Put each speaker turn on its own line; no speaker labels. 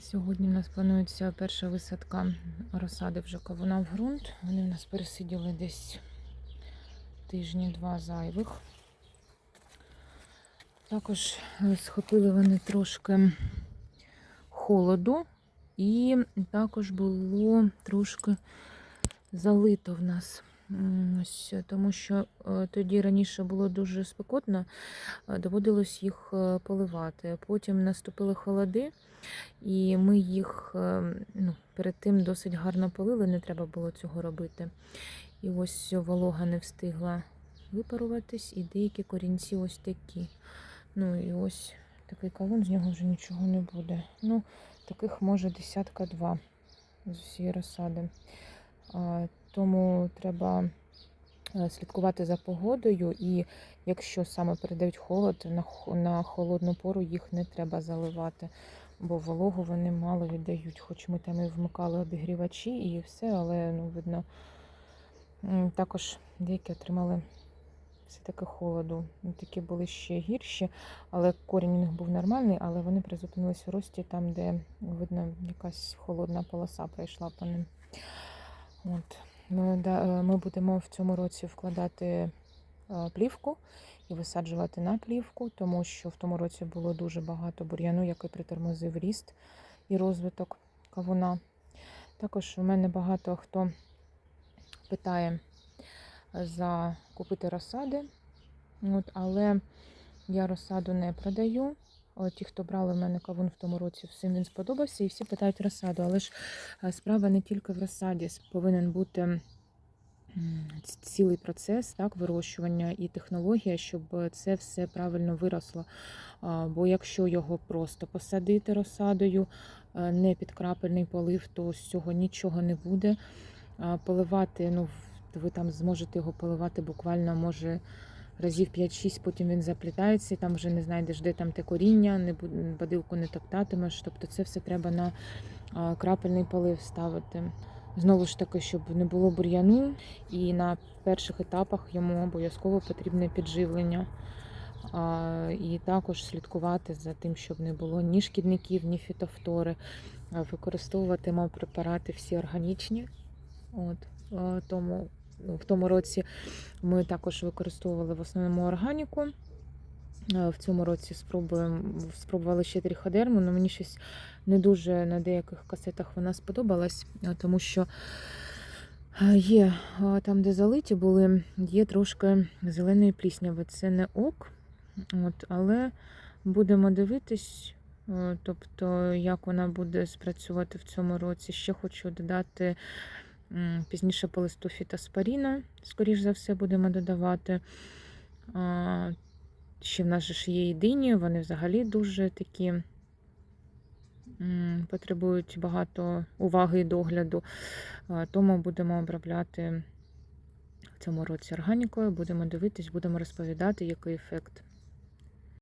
Сьогодні у нас планується перша висадка розсади вже кавуна в ґрунт. Вони в нас пересиділи десь тижні-два зайвих. Також схопили вони трошки холоду, і також було трошки залито в нас. Ось, е, тому що е, тоді раніше було дуже спекотно, е, доводилось їх поливати. Потім наступили холоди, і ми їх ну, перед тим досить гарно полили, не треба було цього робити. І ось волога не встигла випаруватись, і деякі корінці ось такі. Ну і ось такий кавун, з нього вже нічого не буде. Ну, таких може десятка два з усієї розсади. Тому треба е, слідкувати за погодою, і якщо саме передають холод, на, холодну пору їх не треба заливати, бо вологу вони мало віддають. Хоч ми там і вмикали обігрівачі і все, але ну, видно, також деякі отримали все-таки холоду. Ну, Такі були ще гірші, але корінь у них був нормальний, але вони призупинились у рості там, де видно якась холодна полоса пройшла по ним. От. Е, ми будемо в цьому році вкладати е, плівку і висаджувати на плівку, тому що в тому році було дуже багато бур'яну, який притормозив ріст і розвиток кавуна. Також у мене багато хто питає за купити розсади, але я розсаду не продаю. От Ті, хто брали в мене кавун в тому році, всім він сподобався, і всі питають розсаду. Але ж е, справа не тільки в розсаді, повинен бути цілий процес так, вирощування і технологія, щоб це все правильно виросло. Бо якщо його просто посадити розсадою, е, не під крапельний полив, то з цього нічого не буде. Поливати, ну, ви там зможете його поливати буквально, може, разів 5-6, потім він заплітається, і там вже не знайдеш, де там те коріння, не бадилку не топтатимеш. Тобто це все треба на крапельний полив ставити. Знову ж таки, щоб не було бур'яну, і на перших етапах йому обов'язково потрібне підживлення. І також слідкувати за тим, щоб не було ні шкідників, ні фітофтори. Використовувати мав препарати всі органічні. От, е, тому в тому році ми також використовували в основному органіку. Е, В цьому році спробуємо, спробували ще тріходерму, але мені щось не дуже на деяких касетах вона сподобалась, е, тому що е, є там, де залиті були, є трошки зеленої плісняви. Це не ок, от, але будемо дивитись, тобто, як вона буде спрацювати в цьому році. Ще хочу додати пізніше по листу фітоспоріна, скоріш за все, будемо додавати. Ще в нас ж є і дині, вони взагалі дуже такі потребують багато уваги і догляду. Тому будемо обробляти в цьому році органікою, будемо дивитись, будемо розповідати, який ефект